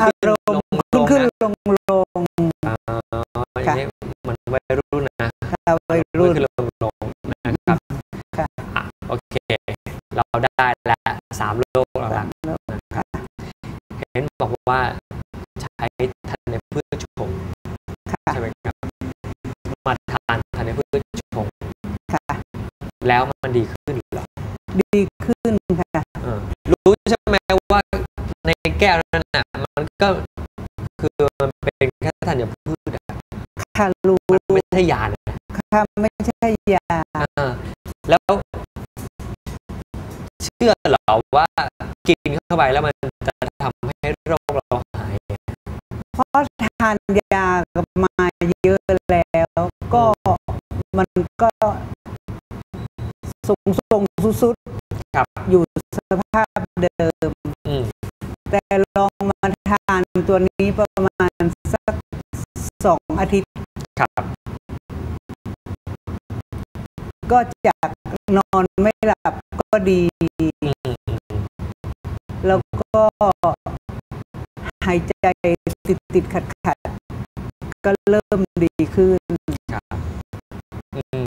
อารมณ์ขึ้นขึ้นลงลงอ๋ออันค่ะนี้เหมันวัยรุ่นนะค่ะวัยรุ่นขึ้นลงลงนะครับค่ะอะโอเค เราได้แล้วสามโรคหลักค่ะๆเห็นบอกว่าใช้ธัญพืชชงค่ะใช่ไหมครับมาทานธัญพืชชงค่ะแล้วมันดีขึ้นเหรอดีขึ้นค่ะเออรู้ใช่ไหมว่าในแก้วนั้นน่ะ มันก็คือมันเป็นแค่ธัญพืชอะค่ะรู้ไม่ใช่ยานะค่ะไม่ใช่ยาแล้ว เชื่อเหรอว่ากินเข้าไปแล้วมันจะทำให้โรคเราหาย เพราะทานยามาเยอะแล้วก็มันก็สูงส่งสุดๆอยู่สภาพเดิาทานตัวนี้ประมาณสักสองอาทิตย์ครับ ก็จากนอนไม่หลับก็ดีอืมอืมอืมแล้วก็หายใจติดติดขัดขัดๆก็เริ่มดีขึ้นครับอืม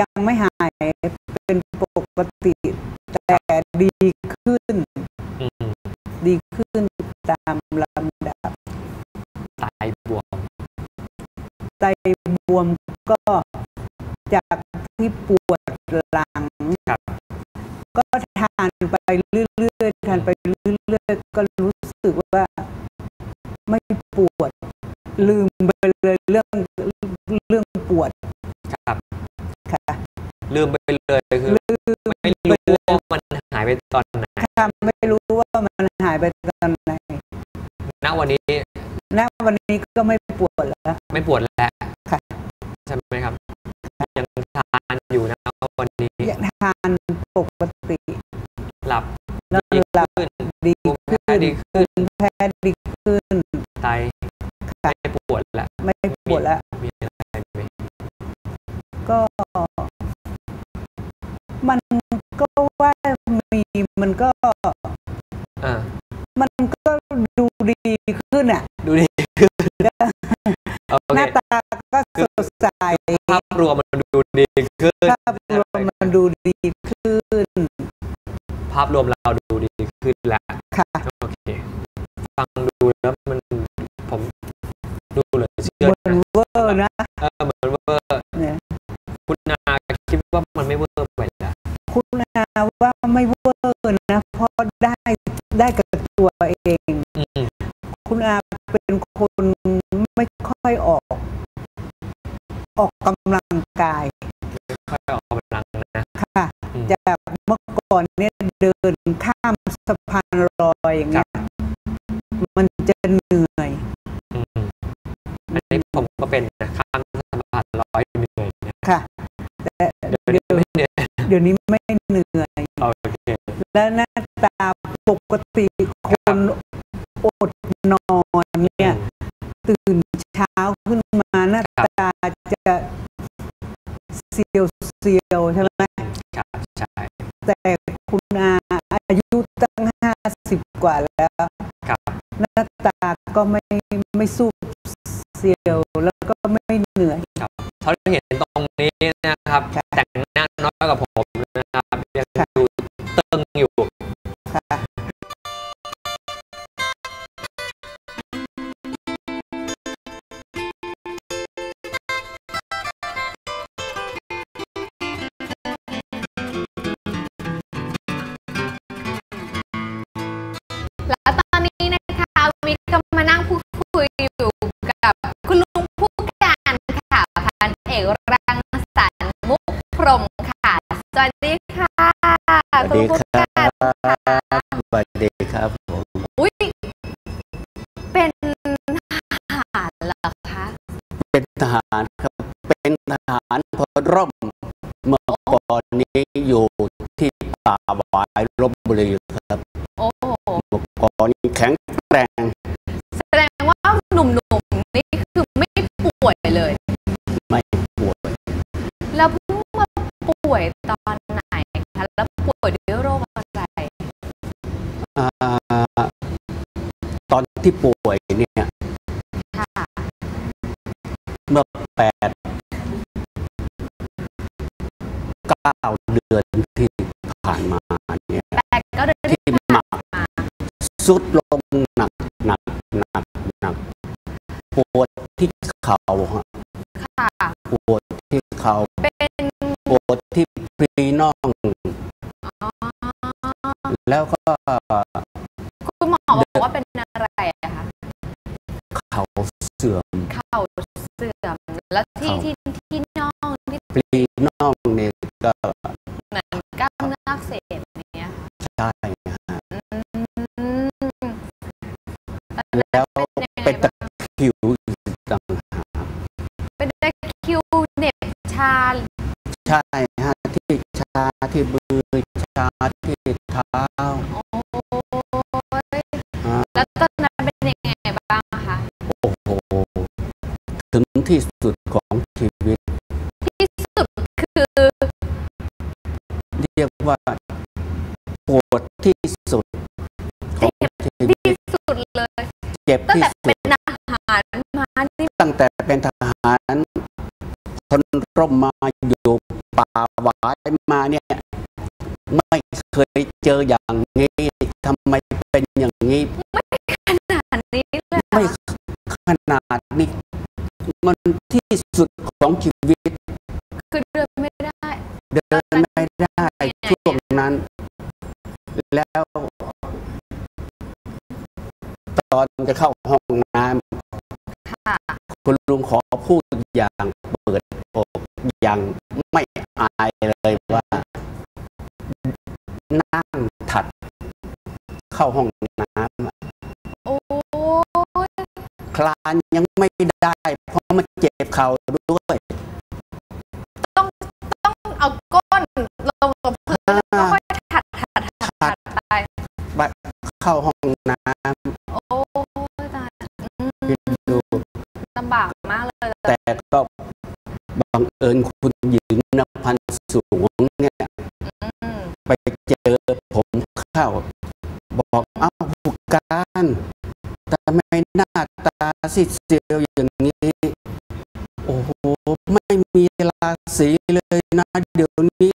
ยังไม่หายเป็นปกติแต่ดีขึ้นอืมดีขึ้นตาม วมก็จากที่ปวดหลังครับก็ทานไปเรื่อยๆทานไปเรื่อยๆก็รู้สึกว่าไม่ปวด ลืมไปเลยเรื่องเรื่องปวดครับค่ะ ลืมไปเลยคือลืมไม่รู้ว่ามันหายไปตอนไหนค่ะไม่รู้ว่ามันหายไปตอนไหนณวันนี้ณวันนี้ก็ไม่ปวด ขึ้นดีภูมิขึ้แพ้นดีขึ้นแพ้ดีขึ้นไตค่ะไม่ปวดแล้วไม่ปวดแล้วมีอะไรไหมก็ มันก็ว่ามีมันก็อ่ามันก็ดูดีขึ้นอะ ดูดีขึ้นโอหเคน้าตาก็สดใสภาพรวมมันดูดีขึ้นภาพรวมมันดูดีขึ้น ภาพรวมเรา เลยเชื่อเหมือนเวอร์นะเออเหมือนเวอร์เนี่ยคุณนาคิดว่ามันไม่เวอร์ไปแล้วคุณนาว่าไม่เวอร์นะเพราะได้ได้กับตัวเองอืมคุณอาเป็นคนไม่ค่อยออก ออกกำลังกายค่อยออกกำลังนะค่ะอืมจากเมื่อก่อนเนี่ยเดินข้ามสะพานลอยอย่างเงี้ยมันจะ เหนื่อยเดี๋ยวนี้ไม่เหนื่อยโอเคและหน้าตาปกติคนอดนอนเนี่ย ตื่นเช้าขึ้นมาหน้าตาจะเซียวเซียวๆใช่ไหมครับใช่แต่คุณอาอายุตั้งห้าสิบกว่าแล้วครับหน้าตาก็ไม่ไม่สู้เซียวแล้วก็ไม่เหนื่อยครับเขาเห็นตรงนี้ วัสดีค่ะสวัสดีณลุงผู้ครัการบสวัสดีครับผมอุ้ยเป็นทหารเหรอคะเป็นทหารครับเป็นทหารพลร่มเมื่อก่อนนี้อยู่ที่ป่าหวายลบบุรีครับโอ้โหเมื่อก่อนนี้แข็งแกร่ง ตอนไหนคะแล้วป่วยด้วยโรคอะไรอ่าตอนที่ป่วยเนี่ยค่ะเมื่อแปดเก้าเดือนที่ผ่านมาเนี่ยแปดก็เดือนที่ที่หนักผ่านมาสุดลงหนักหนักหนักหนักปวดที่เข่าฮะค่ะปวดที่เข่าเป็นปวด ที่ปรีน่องอ๋อแล้วก็คุณหมอบอกว่าเป็นอะไรอะคะเข่าเสื่อมเข่าเสื่อม แล้วที่เข่าที่ที่น่องที่ปรีน่องเนี่ยก็เหมือนกล้ามเนื้ออักเสบอย่างเงี้ยค่ะใช่ฮะอืมแล้วเป็นยังไงเป็นตะบ้างคริวอีกต่างหากเป็นตะคริวเหน็บชาใช่ฮะที่ชา ที่มือชาที่เท้าโอ้ยฮะแล้วตอนนั้นเป็นยังไงบ้างคะ โอ้โห ถึงที่สุดของชีวิต ที่สุดคือ เรียกว่าปวดที่สุดของชีวิที่ตสุดเลย เจ็บตั้งที่แต่สุเป็ดนอาหารมานี่ตั้งแต่เป็นทหารทนร่มมาอยู่ ป่าหวายมาเนี่ย ไม่เคยเจออย่างนี้ทำไมเป็นอย่างนี้ขนาดนี้เลยเหรไม่อขนาดนี้ มันที่สุดของชีวิต คือเดินไม่ได้ เดินไม่ได้ช่วงนั้น แล้วตอนจะเข้าห้องน้ค่ะำคุณลุงขอพูดอย่างเปิดอกอย่าง ไม่อายเลยว่านั่งถัด เข้าห้องน้ำอะโอ้ยคลานยังไม่ได้ เพราะมันเจ็บเข่าด้วย ต้องต้องเอาก้นลงกับพื้นแล้วค่อยถัดถัดถัดถัดไปไปเข้าห้องน้โอ้ยตายอืมำคิดดูลำบากมากเลยแต่ก็บังเอิญคุณหญิงน พันธ์สูงเนี่ยอืมไปเจอผมเข้า บอกเอ้าผู้การแต่ทำไมหน้าตาซีดเซียวอย่างนี้ โอ้โห ไม่มีราศีเลยนะ เดี๋ยวนี้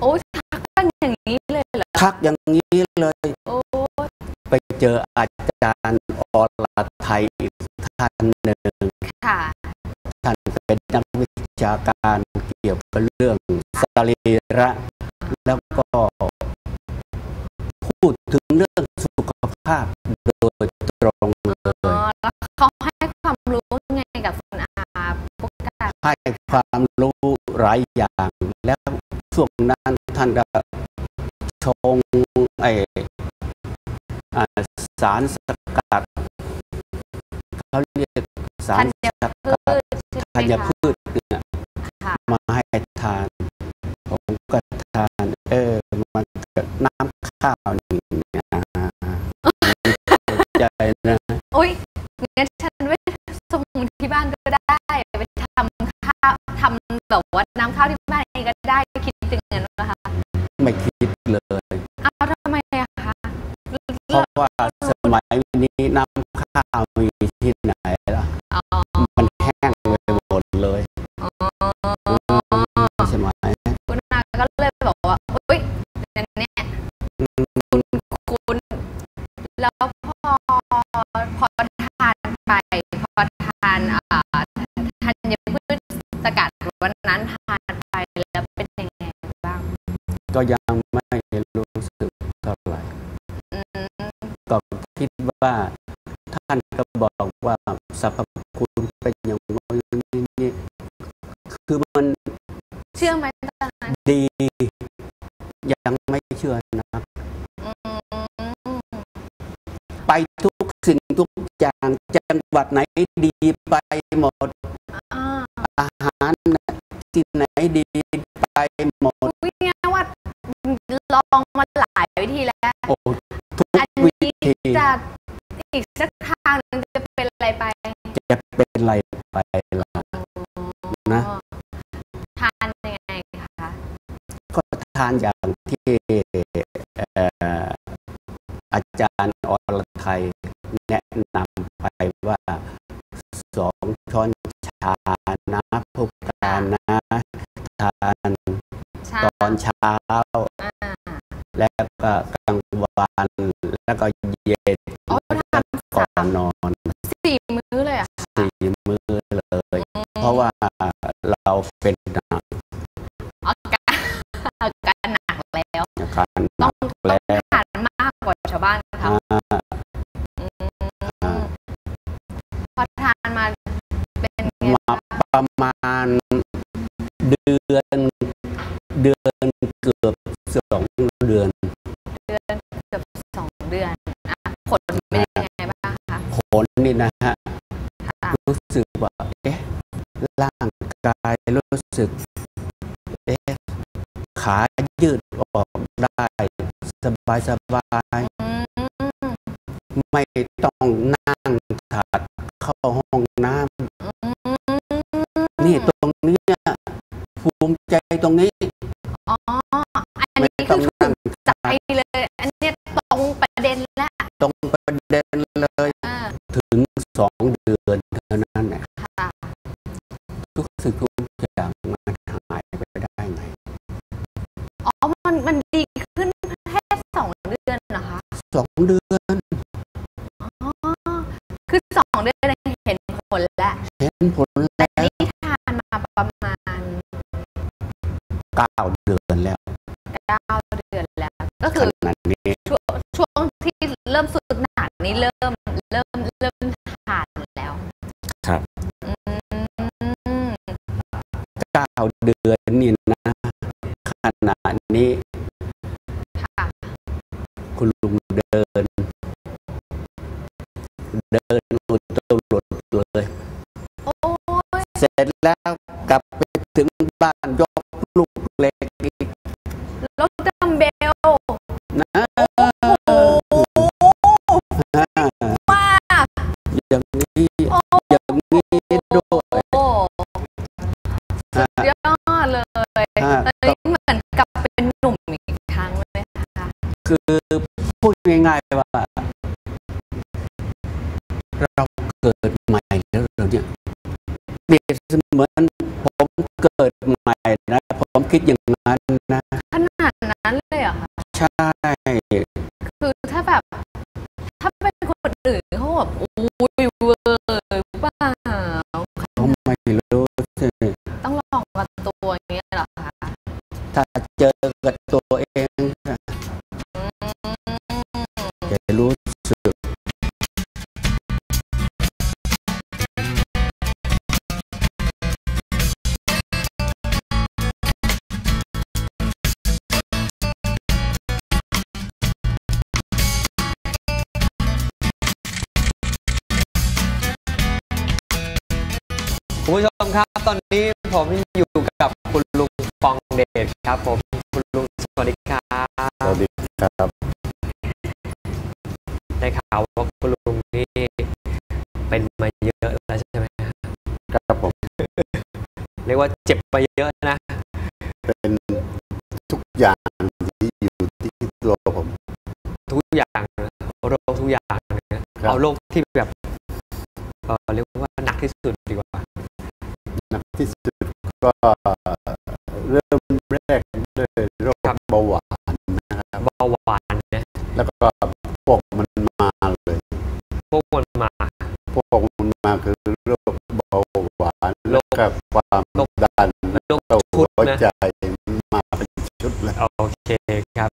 โอ้ยทักกันอย่างนี้เลยเหรอ ทักอย่างนี้เลย โอ้ยไปเจออาจารย์อรไทยอีกท่านหนึ่งค่ะ ท่านเป็นนักวิชาการเกี่ยวกับเรื่อง สรีระ แล้วก็พูดถึงเรื่องสุขภาพโดยตรงเลอ๋อยแล้วเขาให้ความรู้ไงกับคุณอาพวกการให้ความรู้หลายอย่าง แล้วช่วงนั้นท่านก็ชงไออ่าสารสกัดเขาเรียกสารธัญสกัพืดชใช่ไหมธัญคะพืช เออ มันก็น้ำข้าวนี่นะใจนะโอ้ยงั้นฉันไปส่งที่บ้านก็ได้ ไปทำข้าวทำแบบว่าน้ำข้าวที่บ้านเองก็ได้คิดถึงเงินนะคะไม่คิดเลยเอาทำไมอะคะเพราะว่าสมัยนี้น้ำข้าวมี พอทานอ่าธัญพืชสกัดวันนั้นทานไปแล้วเป็นยังไงบ้าง ก็ยังไม่รู้สึกเท่าไหร่อืมก็คิดว่าท่านก็บอกว่าสรรพคุณเป็นอย่างโน้นอย่างนี้นี่คือมันเชื่อไหมตอนนั้นดี ยังไม่เชื่อนะอืมไปทุก สิ่งทุกอย่างจังหวัดไหนดีไปหมดอ่าอาหารที่ไหนดีไปหมดวิธีว่าลองมาหลายวิธีแล้วโอ้ทุกอันวินี้ธีจะอีกสักทางหนึงจะเป็นอะไรไป จะเป็นไรไปล่ะนะทานยังไงคะก็ทานอย่างที่เอ่ออาจารย์อรไทย ช้อนชานะผู้การนะทานใช่ตอนเช้าอ่าและก็กลางวันแล้วก็เย็นอ๋อทานก่อสานมนอนสี่มื้อเลยเหรอะสี่มื้อเลย เพราะว่าเราเป็น ประมาณเดือนเดือนเกือบสองเดือน เดือนเกือบสองเดือนอะผลเป็นยังไงบ้างคะผลนี่นะฮะค่ะรู้สึกว่าเอ๊ะร่างกายรู้สึกเอ๊ะขายืดออกได้สบายสบายอืมๆไม่ต้องนั่งถัดเข้า ภูมิใจตรงนี้อ๋ออันไม่นี้ต้คือองถูนั่งกใจเลย อันเนี้ยตรงประเด็นละตรงประเด็นเลยอ่าถึงสองเดือนเท่านั้นแหละค่ะทุกสิ่งทุกอย่างมันหายไปได้ไงอ๋อมันมันดีขึ้นแค่สองเดือนเหรอคะสองเดือนอ๋อคือสองเดือนเห็นผลแล้ว เก้าเดือนแล้วเก้าเดือนแล้ว ก็ขคือนาดนี้ช่วงช่วงที่เริ่มสุดหนักนี้เริ่มเริ่มเริ่มทานแล้ว ครับอืมเก้าเดือนนี่นะขนาดนี้ค่ะคุณลุงเดิน เดินอุดตลุดเลยโอ้ยเสร็จแล้วกลับไปถึงบ้านยก ลูกเล็กอีกรถดัมเบลนะโอ้มากอย่างนี้อย่างนี้ด้วยโอ้สุดยอดเลยตอนนี้เหมือนกลับเป็นหนุ่มอีกครั้งเลยค่ะคือพูดง่ายๆว่า เราเกิดใหม่แล้วเราเนี่ยเปรียบเสมือนผมเกิดใหม่นะ ผม คิดอย่างนั้นนะขนาดนั้นเลยเหรอคะใช่ คือถ้าแบบ ถ้าเป็นคนอื่นเขาแบบอุ้ยเวอร์เปล่าผมไม่รู้สิต้องลองกับตัวอย่างเงี้ยเหรอคะถ้าเจอกับ คุณผู้ชมครับ ตอนนี้ผมอยู่กับคุณลุงฟองเดชครับผมคุณลุงสวัสดีครับสวัสดีครับได้ข่าวว่าคุณลุงนี่เป็นมาเยอะแล้วใช่ไหมครับผมเรียกว่าเจ็บมาเยอะนะ เป็นทุกอย่างที่อยู่ที่ตัวผม ทุกอย่างโรคทุกอย่างเนี่ยครับเอาโรคที่แบบเอ่อเรียก ที่สุดก็เริ่มแรกด้วยโรคครับเบาหวานนะครับเบาหวานเนี่ยแล้วก็พวกมันมาเลยพวกมันมาพวกมันมาคือโรคเบาหวานโรแล้วคก็ความดันโรคแล้วชุดหัวนะใจมาเป็นชุดเลยโอเคครับ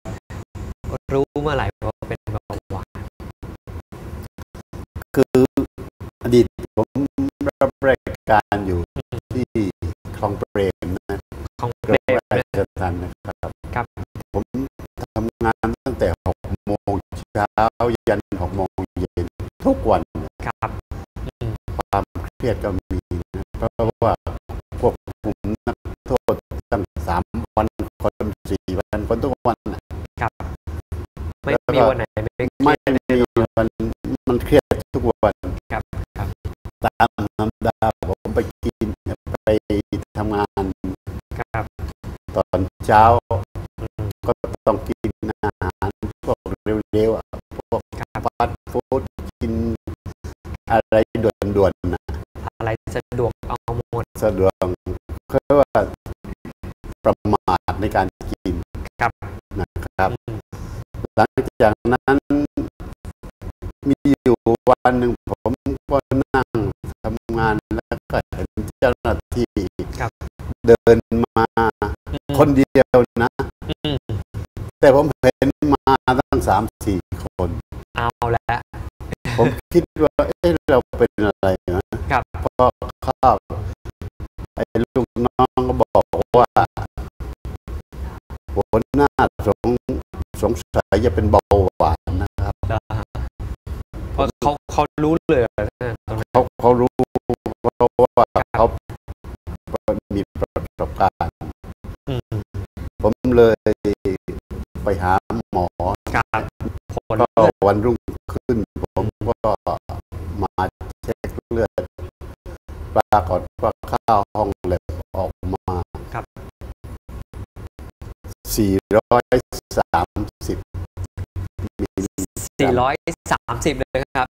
รู้เมื่อไหร่ว่าเป็นเบาหวานคืออดีตผมรับรายการอยู่ที่ค ลองเปรมนะของกเปรรมมรานะชทัณฑ์นะครับครับ ผมทำงานตั้งแต่หกโมงเช้ายันหกโมงเย็นทุกวันครับอืมความเครียดก็มีนะเพราะว่าพวกผมนักโทษตั้งสามวันคนสี่วันคนทุกวันน่ะครับ ไม่แล้วก็มีวันไหนไม่เครีไม่ยดมีวันมันเครียดทุกวันครับครับตามธรรมดาผมไปกินไป ทำงานครับ ตอนเช้าอืมก็ต้องกินอาหารพวกเร็วๆอะพวกครับฟาสต์ฟู้ดกินอะไรด่วนๆนะอะไรสะสะดวกเขาเรียกว่าประมาทในการกินครับนะครับ หลังจากนั้นมีอยู่วันหนึ่งผมก็ เดินมาคนเดียวนะอืมแต่ผมเห็นมาตั้งสามสี่คน เอาแล้วผมคิดว่า เอ๊ะเราเป็นอะไรนะครับเพราะข้าวไอ้ลูกน้องก็บอกว่าหัวหน้าสงสงสัยจะเป็นเบาหวานนะครับเหรอฮะเพราะเขาเขารู้เลยเหรอเนี่ยตรงนั้นเขาเขารู้เพราะว่าเขา มีประสบการณ์อืมผมเลยไปหาหมอครับผลก็วันรุ่งขึ้น ผมก็มาเช็คเลือดปรากฏว่าข้าวห้องเล็บออกมาครับ 430มิลลิสี่ร้อยสามสิบเลยครับ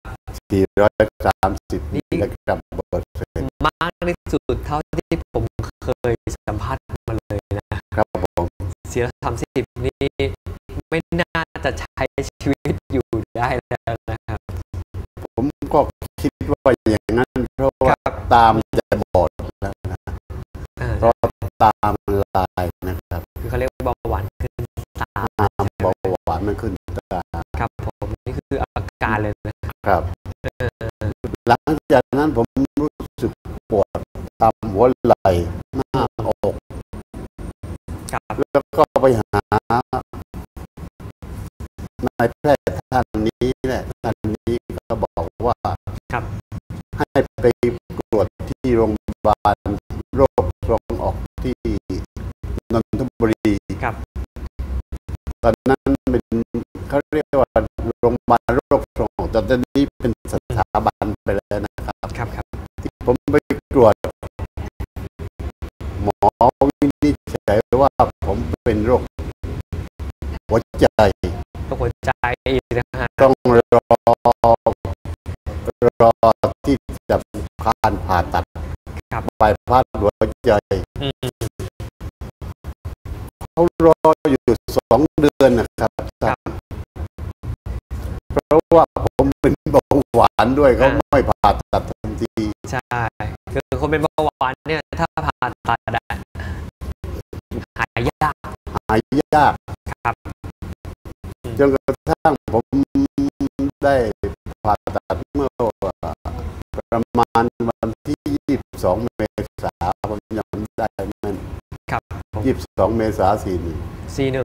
430นี่มิลลิกรัมเปอร์เซ็นต์มากที่สุดเท่าที่ผม เคยสัมผัสมาเลยนะครับผมสี่ร้อยสามสิบนี่ไม่น่าจะใช้ชีวิตอยู่ได้แล้วนะครับ ผมก็คิดว่าอย่างนั้นเพราะว่าครับตามจะบอดแล้วนะอ่าเพราะตามลายนะครับ คือเขาเรียกว่าเบาหวานขึ้นตาตามเบาหวานมันขึ้นตาครับผมนี่คืออาการเลยนะครับครับเออหลังจากนั้นผมรู้สึกปวดตามหัวไหล่ นายแพทย์ท่านนี้แหละท่านนี้ก็บอกว่าครับให้ไปตรวจที่โรงพยาบาลโรคส่งออกที่นนทบุรีครับ ตอนนั้นเป็นเขาเรียกว่าโรงพยาบาลโรคส่งออกแต่ตอนนี้เป็นสถาบันไปแล้วนะครับครับครับที่ผมไปตรวจ หมอวินิจฉัยว่าผมเป็นโรคหัวใจก็หัว ใจอีกนะฮะต้องรอรอที่จะการผ่าตัดครับปลายพาดหัวใจอืมเขารออยู่สองเดือนนะครับครับ เพราะว่าผมเป็นเบาหวานด้วยเขาไม่ผ่าตัดทันทีใช่คือคนเป็นเบาหวานเนี่ย ถ้าผ่าตัดอะหายยากหายยากครับ จนกระทั่งผมได้ผ่าตัดเมื่อประมาณวันที่ 22 เมษายนผมยังได้แม่นครับผม22 เมษายนสี่หนึ่งซีหนึ่ง